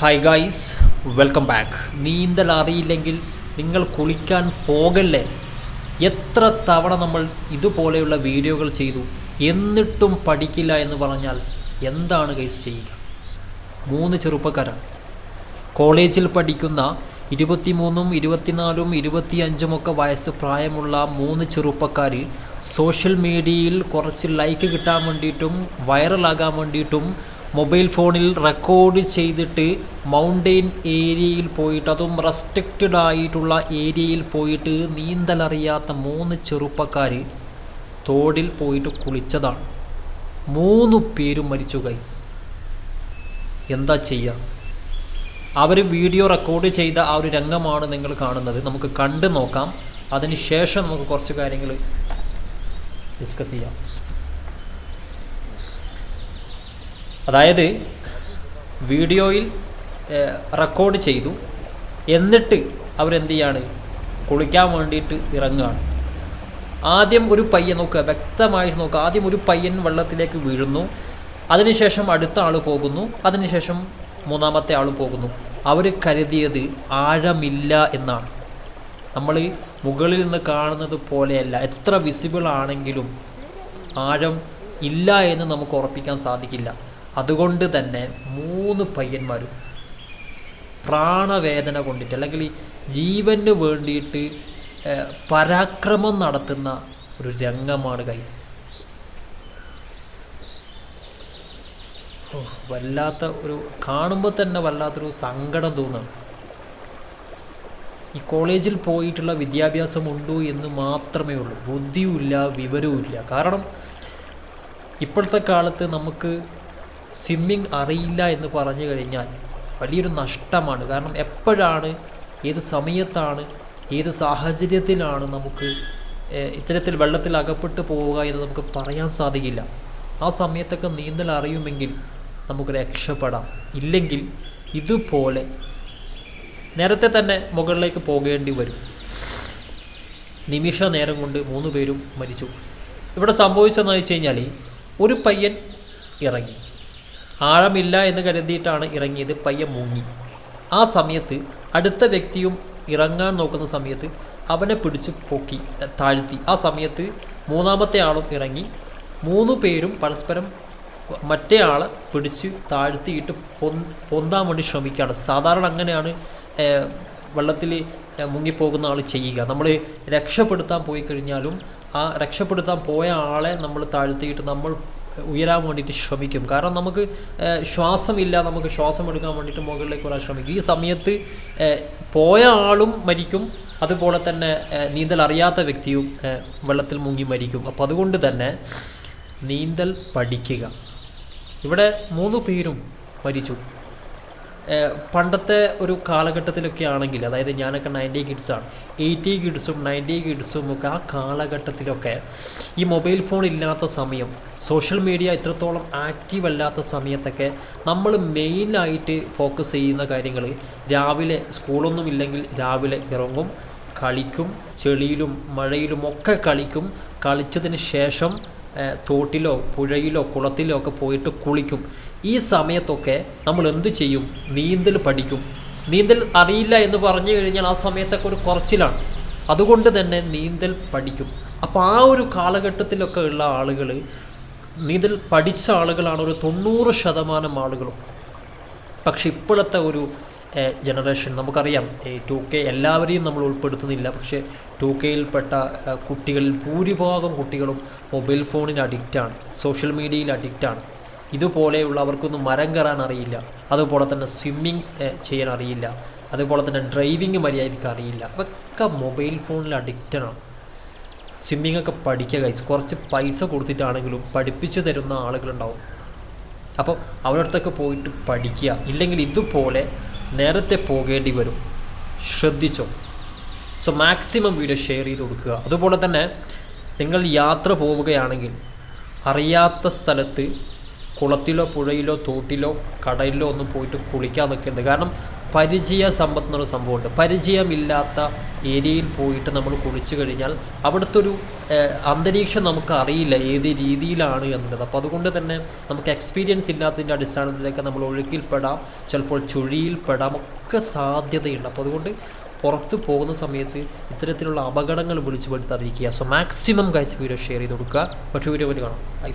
Hi guys welcome back നീന്തൽ അറിയില്ലെങ്കിൽ നിങ്ങൾ കുളിക്കാൻ പോകല്ലേ? എത്ര തവണ നമ്മൾ ഇതുപോലെയുള്ള വീഡിയോകൾ ചെയ്തു എന്നിട്ടും പഠിക്കില്ല എന്ന് പറഞ്ഞാൽ എന്താണ് ഗൈസ് ചെയ്യുക? മൂന്ന് ചെറുപ്പക്കാരാണ് കോളേജിൽ പഠിക്കുന്ന ഇരുപത്തിമൂന്നും ഇരുപത്തിനാലും ഇരുപത്തിയഞ്ചുമൊക്കെ വയസ്സ് പ്രായമുള്ള മൂന്ന് ചെറുപ്പക്കാർ സോഷ്യൽ മീഡിയയിൽ കുറച്ച് ലൈക്ക് കിട്ടാൻ വേണ്ടിയിട്ടും വൈറലാകാൻ വേണ്ടിയിട്ടും മൊബൈൽ ഫോണിൽ റെക്കോർഡ് ചെയ്തിട്ട് മൗണ്ടെയിൻ ഏരിയയിൽ പോയിട്ട് അതും റെസ്ട്രിക്റ്റഡ് ആയിട്ടുള്ള ഏരിയയിൽ പോയിട്ട് നീന്തലറിയാത്ത മൂന്ന് ചെറുപ്പക്കാർ തോടിൽ പോയിട്ട് കുളിച്ചതാണ്. മൂന്ന് പേരും മരിച്ചു ഗൈസ് എന്താ ചെയ്യുക അവർ വീഡിയോ റെക്കോർഡ് ചെയ്ത ആ ഒരു രംഗമാണ് നിങ്ങൾ കാണുന്നത്. നമുക്ക് കണ്ടു നോക്കാം. അതിന് ശേഷം നമുക്ക് കുറച്ച് കാര്യങ്ങൾ ഡിസ്കസ് ചെയ്യാം. അതായത് വീഡിയോയിൽ റെക്കോർഡ് ചെയ്തു. എന്നിട്ട് അവരെന്ത് ചെയ്യാണ്? കുളിക്കാൻ വേണ്ടിയിട്ട് ഇറങ്ങുകയാണ്. ആദ്യം ഒരു പയ്യൻ നോക്കുക. വ്യക്തമായിട്ട് നോക്കുക. ആദ്യം ഒരു പയ്യൻ വെള്ളത്തിലേക്ക് വീഴുന്നു. അതിനുശേഷം അടുത്ത ആൾ പോകുന്നു. അതിനുശേഷം മൂന്നാമത്തെ ആൾ പോകുന്നു. അവർ കരുതിയത് ആഴമില്ല എന്നാണ്. നമ്മൾ മുകളിൽ നിന്ന് കാണുന്നത് പോലെയല്ല. എത്ര വിസിബിൾ ആണെങ്കിലും ആഴം ഇല്ല എന്ന് നമുക്ക് ഉറപ്പിക്കാൻ സാധിക്കില്ല. അതുകൊണ്ട് തന്നെ മൂന്ന് പയ്യന്മാരും പ്രാണവേദന കൊണ്ടിട്ട് അല്ലെങ്കിൽ ജീവന് വേണ്ടിയിട്ട് പരാക്രമം നടത്തുന്ന ഒരു രംഗമാണ് ഗൈസ് വല്ലാത്ത ഒരു കാണുമ്പോൾ തന്നെ വല്ലാത്തൊരു സങ്കടം തോന്നുന്നു ഈ കോളേജിൽ പോയിട്ടുള്ള വിദ്യാഭ്യാസം ഉണ്ടോ എന്ന് മാത്രമേ ഉള്ളൂ. ബുദ്ധിയുമില്ല വിവരവുമില്ല. കാരണം ഇപ്പോഴത്തെ കാലത്ത് നമുക്ക് സ്വിമ്മിങ് അറിയില്ല എന്ന് പറഞ്ഞു കഴിഞ്ഞാൽ വലിയൊരു നഷ്ടമാണ്. കാരണം എപ്പോഴാണ് ഏത് സമയത്താണ് ഏത് സാഹചര്യത്തിലാണ് നമുക്ക് ഇത്തരത്തിൽ വെള്ളത്തിൽ അകപ്പെട്ടു പോവുക എന്ന് നമുക്ക് പറയാൻ സാധിക്കില്ല. ആ സമയത്തൊക്കെ നീന്തൽ അറിയുമെങ്കിൽ നമുക്ക് രക്ഷപ്പെടാം. ഇല്ലെങ്കിൽ ഇതുപോലെ നേരത്തെ തന്നെ മുകളിലേക്ക് പോകേണ്ടി വരും. നിമിഷ നേരം കൊണ്ട് മൂന്ന് പേരും മരിച്ചു. ഇവിടെ സംഭവിച്ചതെന്ന് വെച്ച് കഴിഞ്ഞാൽ ഒരു പയ്യൻ ഇറങ്ങി. ആഴമില്ല എന്ന് കരുതിയിട്ടാണ് ഇറങ്ങിയത് പയ്യ മുങ്ങി. ആ സമയത്ത് അടുത്ത വ്യക്തിയും ഇറങ്ങാൻ നോക്കുന്ന സമയത്ത് അവനെ പിടിച്ച് പൊക്കി താഴ്ത്തി. ആ സമയത്ത് മൂന്നാമത്തെ ആളും ഇറങ്ങി. മൂന്ന് പേരും പരസ്പരം മറ്റേ ആളെ പിടിച്ച് താഴ്ത്തിയിട്ട് പൊന്താൻ വേണ്ടി ശ്രമിക്കുകയാണ്. സാധാരണ അങ്ങനെയാണ് വെള്ളത്തിൽ മുങ്ങിപ്പോകുന്ന ആൾ ചെയ്യുക. നമ്മൾ രക്ഷപ്പെടുത്താൻ പോയി കഴിഞ്ഞാലും ആ രക്ഷപ്പെടുത്താൻ പോയ ആളെ നമ്മൾ താഴ്ത്തിയിട്ട് നമ്മൾ ഉയരാൻ വേണ്ടിയിട്ട് ശ്രമിക്കും. കാരണം നമുക്ക് ശ്വാസമില്ല നമുക്ക് ശ്വാസം എടുക്കാൻ വേണ്ടിയിട്ട് മുകളിലേക്ക് വരാൻ ശ്രമിക്കും. ഈ സമയത്ത് പോയ ആളും മരിക്കും. അതുപോലെ തന്നെ നീന്തൽ അറിയാത്ത വ്യക്തിയും വെള്ളത്തിൽ മുങ്ങി മരിക്കും. അപ്പോൾ അതുകൊണ്ട് തന്നെ നീന്തൽ പഠിക്കുക. ഇവിടെ മൂന്ന് പേരും മരിച്ചു. പണ്ടത്തെ ഒരു കാലഘട്ടത്തിലൊക്കെ ആണെങ്കിൽ അതായത് ഞാനൊക്കെ നയന്റി കിഡ്സാണ് എയ്റ്റി കിഡ്സും നയന്റി കിഡ്സും ഒക്കെ ആ കാലഘട്ടത്തിലൊക്കെ ഈ മൊബൈൽ ഫോൺ ഇല്ലാത്ത സമയം സോഷ്യൽ മീഡിയ ഇത്രത്തോളം ആക്റ്റീവ് അല്ലാത്ത സമയത്തൊക്കെ നമ്മൾ മെയിനായിട്ട് ഫോക്കസ് ചെയ്യുന്ന കാര്യങ്ങൾ രാവിലെ സ്കൂളൊന്നും ഇല്ലെങ്കിൽ രാവിലെ ഇറങ്ങും കളിക്കും ചെളിയിലും മഴയിലും ഒക്കെ കളിക്കും കളിച്ചതിന് ശേഷം തോട്ടിലോ പുഴയിലോ കുളത്തിലോ ഒക്കെ പോയിട്ട് കുളിക്കും. ഈ സമയത്തൊക്കെ നമ്മൾ എന്ത് ചെയ്യും? നീന്തൽ പഠിക്കും. നീന്തൽ അറിയില്ല എന്ന് പറഞ്ഞു കഴിഞ്ഞാൽ ആ സമയത്തൊക്കെ ഒരു കുറച്ചിലാണ്. അതുകൊണ്ട് തന്നെ നീന്തൽ പഠിക്കും. അപ്പോൾ ആ ഒരു കാലഘട്ടത്തിലൊക്കെ ഉള്ള ആളുകൾ നീന്തൽ പഠിച്ച ആളുകളാണ് ഒരു തൊണ്ണൂറ് ശതമാനം ആളുകളും. പക്ഷെ ഇപ്പോഴത്തെ ഒരു ജനറേഷൻ നമുക്കറിയാം ടു കെ എല്ലാവരെയും നമ്മൾ ഉൾപ്പെടുത്തുന്നില്ല. പക്ഷേ ടു കെയിൽപ്പെട്ട കുട്ടികളിൽ ഭൂരിഭാഗം കുട്ടികളും മൊബൈൽ ഫോണിന് അഡിക്റ്റാണ്. സോഷ്യൽ മീഡിയയിൽ അഡിക്റ്റാണ്. ഇതുപോലെയുള്ള അവർക്കൊന്നും മരം കയറാൻ അറിയില്ല. അതുപോലെ തന്നെ സ്വിമ്മിങ് ചെയ്യാൻ അറിയില്ല. അതുപോലെ തന്നെ ഡ്രൈവിങ് മര്യാദയ്ക്ക് അറിയില്ല. അതൊക്കെ മൊബൈൽ ഫോണിൽ അഡിക്റ്റഡാണ് സ്വിമ്മിങ് ഒക്കെ പഠിക്കുക guys. കുറച്ച് പൈസ കൊടുത്തിട്ടാണെങ്കിലും പഠിപ്പിച്ചു തരുന്ന ആളുകളുണ്ടാവും. അപ്പോൾ അവരടുത്തൊക്കെ പോയിട്ട് പഠിക്കുക. ഇല്ലെങ്കിൽ ഇതുപോലെ നേരത്തെ പോകേണ്ടി വരും. ശ്രദ്ധിച്ചോ? സോ മാക്സിമം വീഡിയോ ഷെയർ ചെയ്ത് കൊടുക്കുക. അതുപോലെ തന്നെ നിങ്ങൾ യാത്ര പോവുകയാണെങ്കിൽ അറിയാത്ത സ്ഥലത്ത് കുളത്തിലോ പുഴയിലോ തോട്ടിലോ കടലിലോ ഒന്നും പോയിട്ട് കുളിക്കാൻ നിൽക്കരുത്. കാരണം പരിചയ സമ്പത്ത് എന്നുള്ള സംഭവമുണ്ട്. പരിചയമില്ലാത്ത ഏരിയയിൽ പോയിട്ട് നമ്മൾ കുളിച്ചു കഴിഞ്ഞാൽ അവിടുത്തെ ഒരു അന്തരീക്ഷം നമുക്ക് അറിയില്ല ഏത് രീതിയിലാണ് എന്നുള്ളത്. അപ്പോൾ അതുകൊണ്ട് തന്നെ നമുക്ക് എക്സ്പീരിയൻസ് ഇല്ലാത്തതിന്റെ അടിസ്ഥാനത്തിലൊക്കെ നമ്മൾ ഒഴുക്കിൽപ്പെടാം ചിലപ്പോൾ ചുഴിയിൽപ്പെടാം ഒക്കെ സാധ്യതയുണ്ട്. അപ്പോൾ അതുകൊണ്ട് പുറത്ത് പോകുന്ന സമയത്ത് ഇത്തരത്തിലുള്ള അപകടങ്ങൾ വിളിച്ചു പെടുത്താതിരിക്കുക so maximum guys video share ചെയ്ത് കൊടുക്കുക. പക്ഷേ വീഡിയോ വേണ്ടി കാണാം. ബൈ